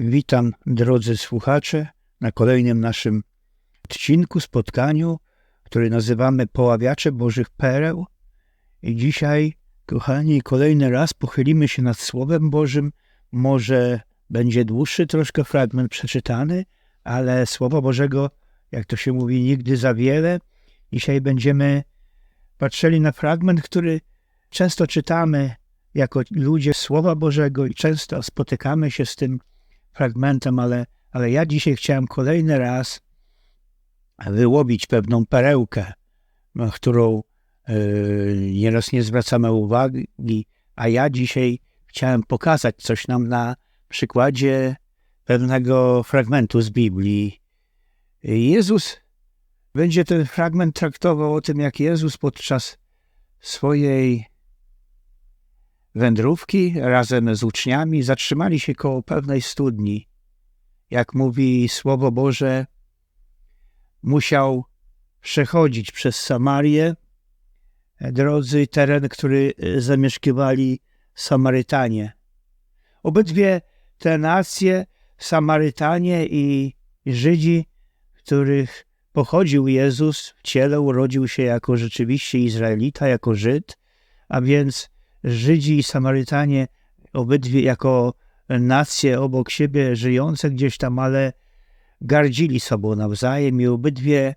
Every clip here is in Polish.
Witam drodzy słuchacze na kolejnym naszym odcinku, spotkaniu, który nazywamy Poławiacze Bożych Pereł. I dzisiaj, kochani, kolejny raz pochylimy się nad Słowem Bożym. Może będzie dłuższy troszkę fragment przeczytany, ale Słowa Bożego, jak to się mówi, nigdy za wiele. Dzisiaj będziemy patrzyli na fragment, który często czytamy jako ludzie Słowa Bożego i często spotykamy się z tym fragmentem, ale, ale ja dzisiaj chciałem kolejny raz wyłowić pewną perełkę, na którą yy, nieraz nie zwracamy uwagi, a ja dzisiaj chciałem pokazać coś nam na przykładzie pewnego fragmentu z Biblii. Jezus będzie ten fragment traktował o tym, jak Jezus podczas swojej wędrówki razem z uczniami zatrzymali się koło pewnej studni. Jak mówi Słowo Boże, musiał przechodzić przez Samarię, drodzy teren, który zamieszkiwali Samarytanie. Obydwie te nacje, Samarytanie i Żydzi, których pochodził Jezus w ciele, urodził się jako rzeczywiście Izraelita, jako Żyd, a więc Żydzi i Samarytanie, obydwie jako nacje obok siebie żyjące gdzieś tam, ale gardzili sobą nawzajem i obydwie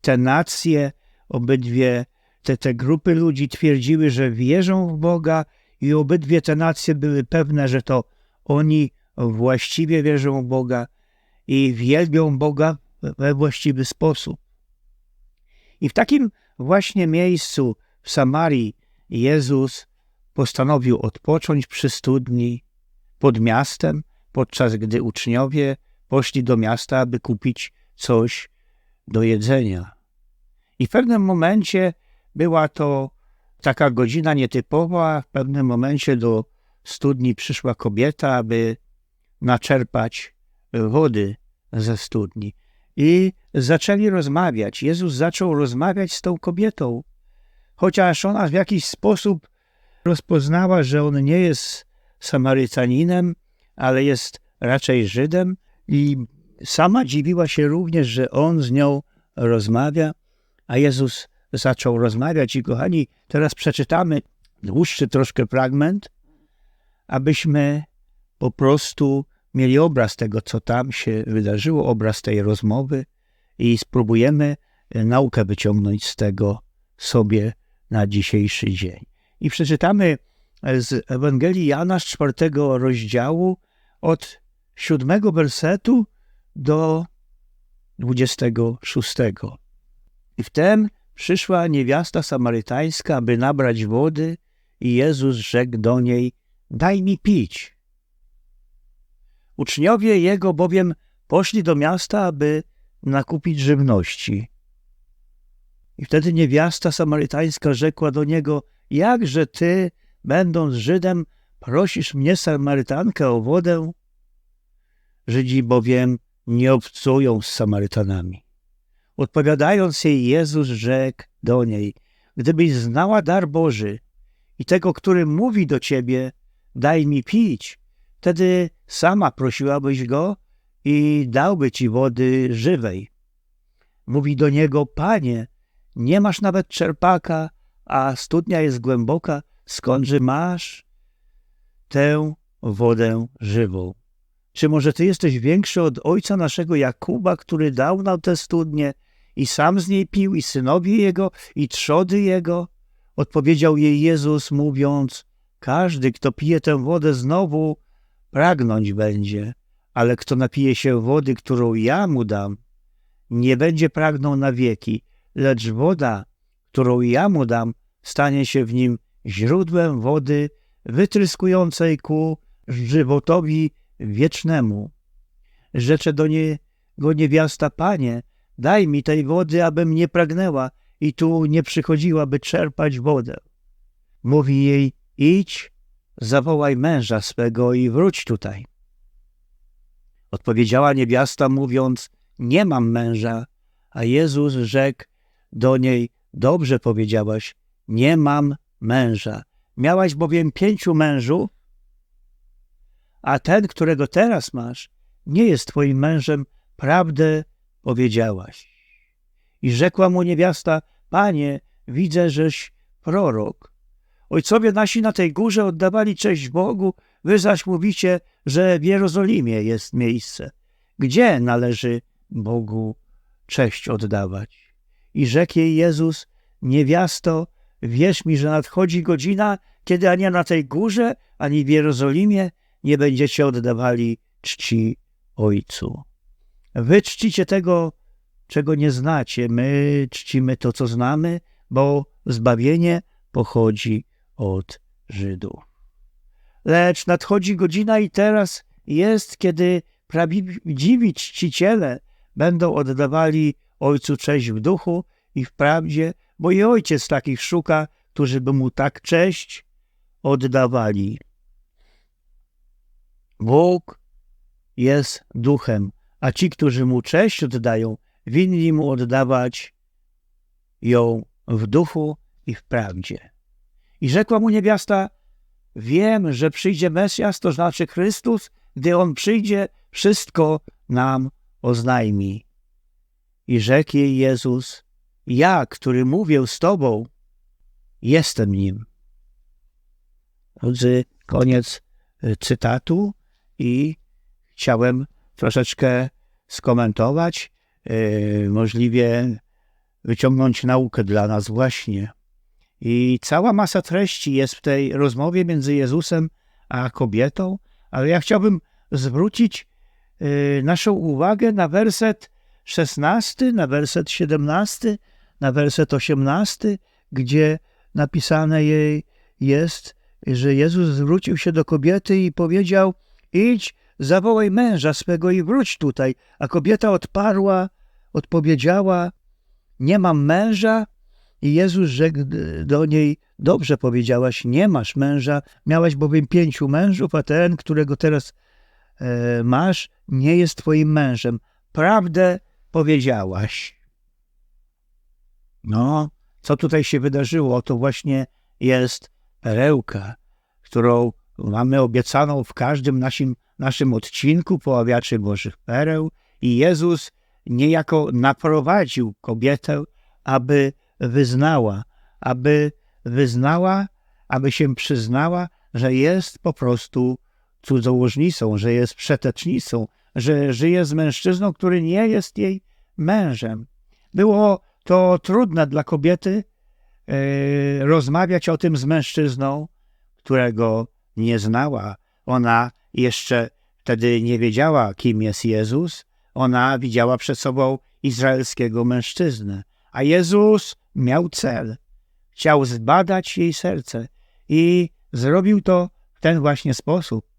te nacje, obydwie te, te grupy ludzi twierdziły, że wierzą w Boga i obydwie te nacje były pewne, że to oni właściwie wierzą w Boga i wielbią Boga we właściwy sposób. I w takim właśnie miejscu w Samarii Jezus postanowił odpocząć przy studni pod miastem, podczas gdy uczniowie poszli do miasta, aby kupić coś do jedzenia. I w pewnym momencie była to taka godzina nietypowa. W pewnym momencie do studni przyszła kobieta, aby naczerpać wody ze studni. I zaczęli rozmawiać. Jezus zaczął rozmawiać z tą kobietą chociaż ona w jakiś sposób rozpoznała, że on nie jest Samarytaninem, ale jest raczej Żydem i sama dziwiła się również, że on z nią rozmawia, a Jezus zaczął rozmawiać. I kochani, teraz przeczytamy dłuższy troszkę fragment, abyśmy po prostu mieli obraz tego, co tam się wydarzyło, obraz tej rozmowy i spróbujemy naukę wyciągnąć z tego sobie na dzisiejszy dzień. I przeczytamy z Ewangelii Jana z czwartego rozdziału od siódmego wersetu do dwudziestego szóstego. I wtem przyszła niewiasta samarytańska, aby nabrać wody i Jezus rzekł do niej, daj mi pić. Uczniowie Jego bowiem poszli do miasta, aby nakupić żywności. I wtedy niewiasta samarytańska rzekła do niego, jakże ty, będąc Żydem, prosisz mnie, Samarytankę, o wodę? Żydzi bowiem nie obcują z Samarytanami. Odpowiadając jej, Jezus rzekł do niej, gdybyś znała dar Boży i tego, który mówi do ciebie, daj mi pić, wtedy sama prosiłabyś go i dałby ci wody żywej. Mówi do niego, Panie, nie masz nawet czerpaka, a studnia jest głęboka, skądże masz tę wodę żywą? Czy może ty jesteś większy od ojca naszego Jakuba, który dał nam tę studnię i sam z niej pił, i synowie jego, i trzody jego? Odpowiedział jej Jezus, mówiąc, każdy, kto pije tę wodę znowu, pragnąć będzie, ale kto napije się wody, którą ja mu dam, nie będzie pragnął na wieki, lecz woda, którą ja mu dam, stanie się w nim źródłem wody wytryskującej ku żywotowi wiecznemu. Rzecze do niego niewiasta, Panie, daj mi tej wody, abym nie pragnęła i tu nie przychodziła, by czerpać wodę. Mówi jej, idź, zawołaj męża swego i wróć tutaj. Odpowiedziała niewiasta, mówiąc, nie mam męża, a Jezus rzekł, do niej: Dobrze powiedziałaś, nie mam męża. Miałaś bowiem pięciu mężów, a ten, którego teraz masz, nie jest twoim mężem, prawdę powiedziałaś. I rzekła mu niewiasta, panie, widzę, żeś prorok. Ojcowie nasi na tej górze oddawali cześć Bogu, wy zaś mówicie, że w Jerozolimie jest miejsce. Gdzie należy Bogu cześć oddawać? I rzekł jej Jezus, niewiasto, wierz mi, że nadchodzi godzina, kiedy ani na tej górze, ani w Jerozolimie nie będziecie oddawali czci Ojcu. Wy czcicie tego, czego nie znacie, my czcimy to, co znamy, bo zbawienie pochodzi od Żydów. Lecz nadchodzi godzina i teraz jest, kiedy prawdziwi czciciele będą oddawali Ojcu cześć w duchu i w prawdzie, bo i Ojciec takich szuka, którzy by Mu tak cześć oddawali. Bóg jest duchem, a ci, którzy Mu cześć oddają, winni Mu oddawać ją w duchu i w prawdzie. I rzekła mu niewiasta, wiem, że przyjdzie Mesjasz, to znaczy Chrystus, gdy On przyjdzie, wszystko nam oznajmi. I rzekł jej Jezus, ja, który mówię z Tobą, jestem Nim. Drodzy, koniec y, cytatu i chciałem troszeczkę skomentować, yy, możliwie wyciągnąć naukę dla nas właśnie. I cała masa treści jest w tej rozmowie między Jezusem a kobietą, ale ja chciałbym zwrócić y, naszą uwagę na werset 16, na werset 17, na werset 18, gdzie napisane jej jest, że Jezus zwrócił się do kobiety i powiedział: Idź, zawołaj męża swego i wróć tutaj. A kobieta odparła, odpowiedziała: Nie mam męża. I Jezus rzekł do niej: Dobrze powiedziałaś, nie masz męża, miałaś bowiem pięciu mężów, a ten, którego teraz e, masz, nie jest twoim mężem. Prawdę powiedziałaś. No, co tutaj się wydarzyło? To właśnie jest perełka, którą mamy obiecaną w każdym naszym, naszym odcinku poławiaczy Bożych Pereł. I Jezus niejako naprowadził kobietę, aby wyznała, aby wyznała, aby się przyznała, że jest po prostu cudzołożnicą, że jest przetecznicą, że żyje z mężczyzną, który nie jest jej mężem. Było to trudne dla kobiety e, rozmawiać o tym z mężczyzną, którego nie znała. Ona jeszcze wtedy nie wiedziała, kim jest Jezus. Ona widziała przed sobą izraelskiego mężczyznę. A Jezus miał cel. Chciał zbadać jej serce i zrobił to w ten właśnie sposób.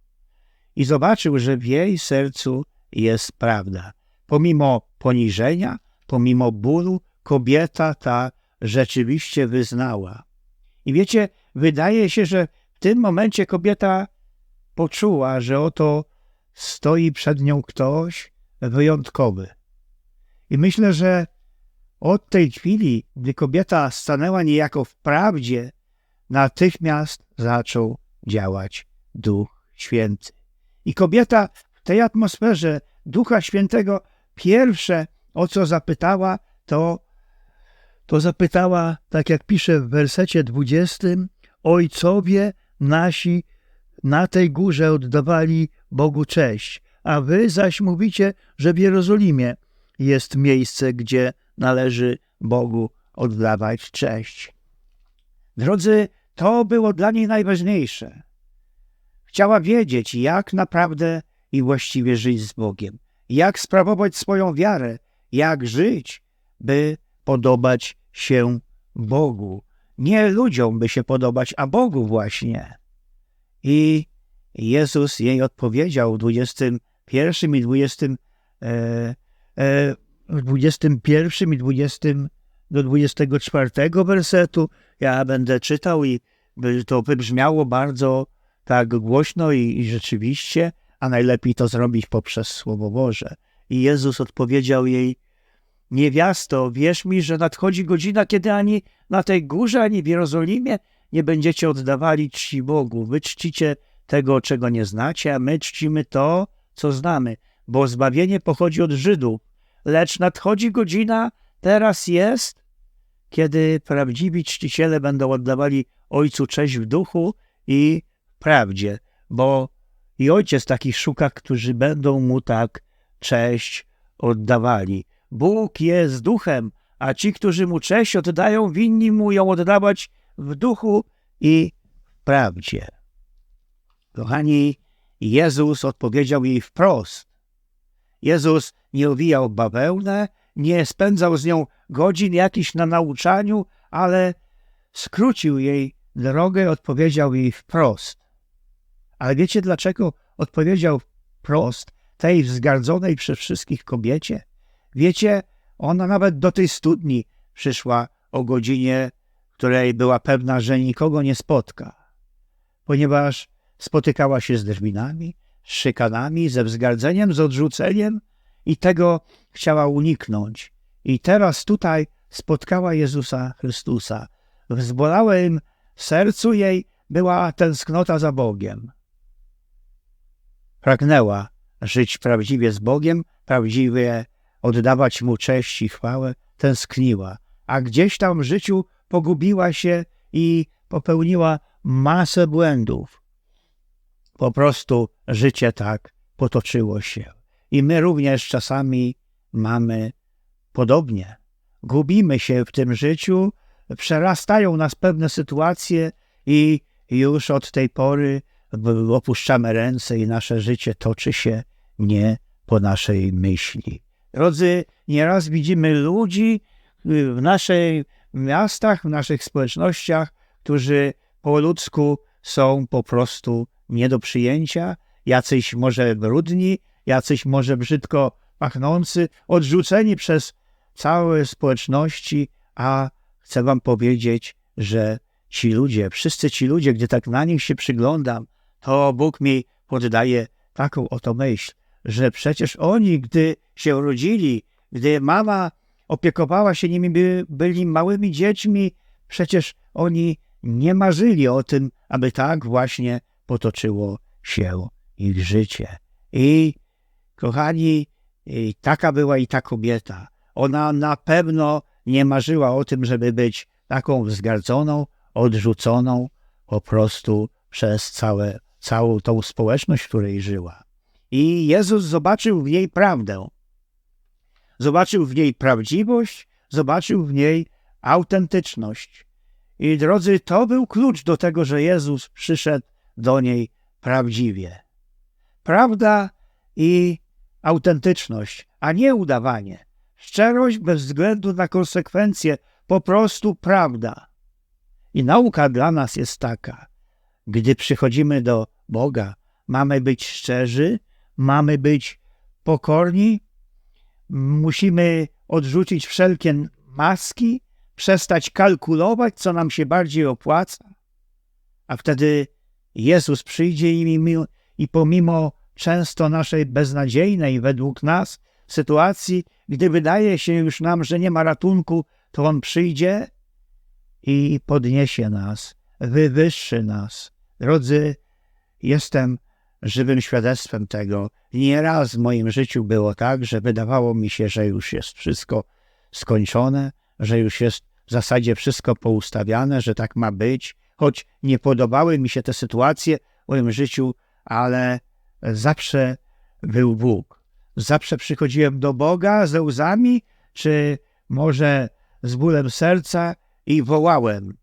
I zobaczył, że w jej sercu jest prawda. Pomimo poniżenia, pomimo bólu, kobieta ta rzeczywiście wyznała. I wiecie, wydaje się, że w tym momencie kobieta poczuła, że oto stoi przed nią ktoś wyjątkowy. I myślę, że od tej chwili, gdy kobieta stanęła niejako w prawdzie, natychmiast zaczął działać Duch Święty. I kobieta w tej atmosferze Ducha Świętego pierwsze, o co zapytała, to, to zapytała, tak jak pisze w wersecie 20, ojcowie nasi na tej górze oddawali Bogu cześć, a wy zaś mówicie, że w Jerozolimie jest miejsce, gdzie należy Bogu oddawać cześć. Drodzy, to było dla niej najważniejsze. Chciała wiedzieć, jak naprawdę i właściwie żyć z Bogiem, jak sprawować swoją wiarę, jak żyć, by podobać się Bogu. Nie ludziom, by się podobać, a Bogu właśnie. I Jezus jej odpowiedział w 21 i 20 e, e, w 21 i 20 do 24 wersetu. Ja będę czytał i to wybrzmiało bardzo tak głośno i, i rzeczywiście, a najlepiej to zrobić poprzez Słowo Boże. I Jezus odpowiedział jej, niewiasto, wierz mi, że nadchodzi godzina, kiedy ani na tej górze, ani w Jerozolimie nie będziecie oddawali czci Bogu. Wy czcicie tego, czego nie znacie, a my czcimy to, co znamy, bo zbawienie pochodzi od Żydów. Lecz nadchodzi godzina, teraz jest, kiedy prawdziwi czciciele będą oddawali Ojcu cześć w duchu i prawdzie, bo i Ojciec takich szuka, którzy będą Mu tak cześć oddawali. Bóg jest duchem, a ci, którzy Mu cześć oddają, winni Mu ją oddawać w duchu i w prawdzie. Kochani, Jezus odpowiedział jej wprost. Jezus nie owijał bawełnę, nie spędzał z nią godzin jakichś na nauczaniu, ale skrócił jej drogę, odpowiedział jej wprost. Ale wiecie dlaczego odpowiedział wprost tej wzgardzonej przez wszystkich kobiecie? Wiecie, ona nawet do tej studni przyszła o godzinie, której była pewna, że nikogo nie spotka, ponieważ spotykała się z drwinami, z szykanami, ze wzgardzeniem, z odrzuceniem i tego chciała uniknąć. I teraz tutaj spotkała Jezusa Chrystusa. W zbolałym sercu jej była tęsknota za Bogiem. Pragnęła żyć prawdziwie z Bogiem, prawdziwie oddawać Mu cześć i chwałę, tęskniła, a gdzieś tam w życiu pogubiła się i popełniła masę błędów. Po prostu życie tak potoczyło się. I my również czasami mamy podobnie. Gubimy się w tym życiu, przerastają nas pewne sytuacje i już od tej pory opuszczamy ręce i nasze życie toczy się nie po naszej myśli. Drodzy, nieraz widzimy ludzi w naszych miastach, w naszych społecznościach, którzy po ludzku są po prostu nie do przyjęcia, jacyś może brudni, jacyś może brzydko pachnący, odrzuceni przez całe społeczności, a chcę wam powiedzieć, że ci ludzie, wszyscy ci ludzie, gdy tak na nich się przyglądam, to Bóg mi poddaje taką oto myśl, że przecież oni, gdy się rodzili, gdy mama opiekowała się nimi, by, byli małymi dziećmi, przecież oni nie marzyli o tym, aby tak właśnie potoczyło się ich życie. I kochani, i taka była i ta kobieta. Ona na pewno nie marzyła o tym, żeby być taką wzgardzoną, odrzuconą po prostu przez całe, całą tą społeczność, w której żyła. I Jezus zobaczył w niej prawdę. Zobaczył w niej prawdziwość, zobaczył w niej autentyczność. I drodzy, to był klucz do tego, że Jezus przyszedł do niej prawdziwie. Prawda i autentyczność, a nie udawanie. Szczerość bez względu na konsekwencje, po prostu prawda. I nauka dla nas jest taka: gdy przychodzimy do Boga, mamy być szczerzy, mamy być pokorni, musimy odrzucić wszelkie maski, przestać kalkulować, co nam się bardziej opłaca, a wtedy Jezus przyjdzie i, i pomimo często naszej beznadziejnej według nas sytuacji, gdy wydaje się już nam, że nie ma ratunku, to On przyjdzie i podniesie nas, wywyższy nas. Drodzy, jestem żywym świadectwem tego. Nieraz w moim życiu było tak, że wydawało mi się, że już jest wszystko skończone, że już jest w zasadzie wszystko poustawiane, że tak ma być, choć nie podobały mi się te sytuacje w moim życiu, ale zawsze był Bóg. Zawsze przychodziłem do Boga ze łzami, czy może z bólem serca i wołałem.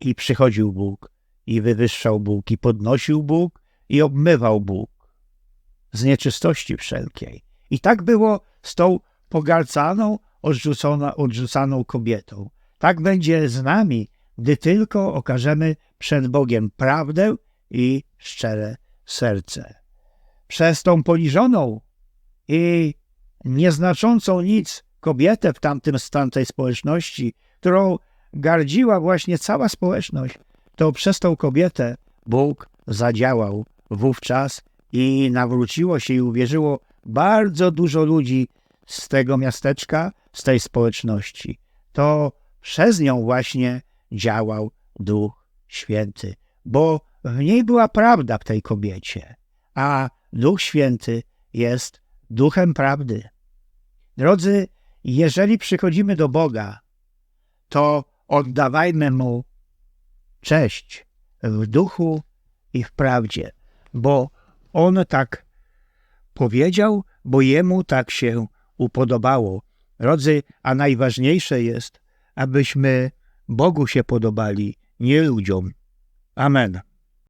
I przychodził Bóg, i wywyższał Bóg, i podnosił Bóg, i obmywał Bóg z nieczystości wszelkiej. I tak było z tą pogarcaną, odrzucaną kobietą. Tak będzie z nami, gdy tylko okażemy przed Bogiem prawdę i szczere serce. Przez tą poniżoną i nieznaczącą nic kobietę w tamtym, tamtej społeczności, którą gardziła właśnie cała społeczność, to przez tą kobietę Bóg zadziałał wówczas i nawróciło się i uwierzyło bardzo dużo ludzi z tego miasteczka, z tej społeczności. To przez nią właśnie działał Duch Święty, bo w niej była prawda w tej kobiecie, a Duch Święty jest duchem prawdy. Drodzy, jeżeli przychodzimy do Boga, to oddawajmy Mu cześć w duchu i w prawdzie, bo On tak powiedział, bo Jemu tak się upodobało. Drodzy, a najważniejsze jest, abyśmy Bogu się podobali, nie ludziom. Amen.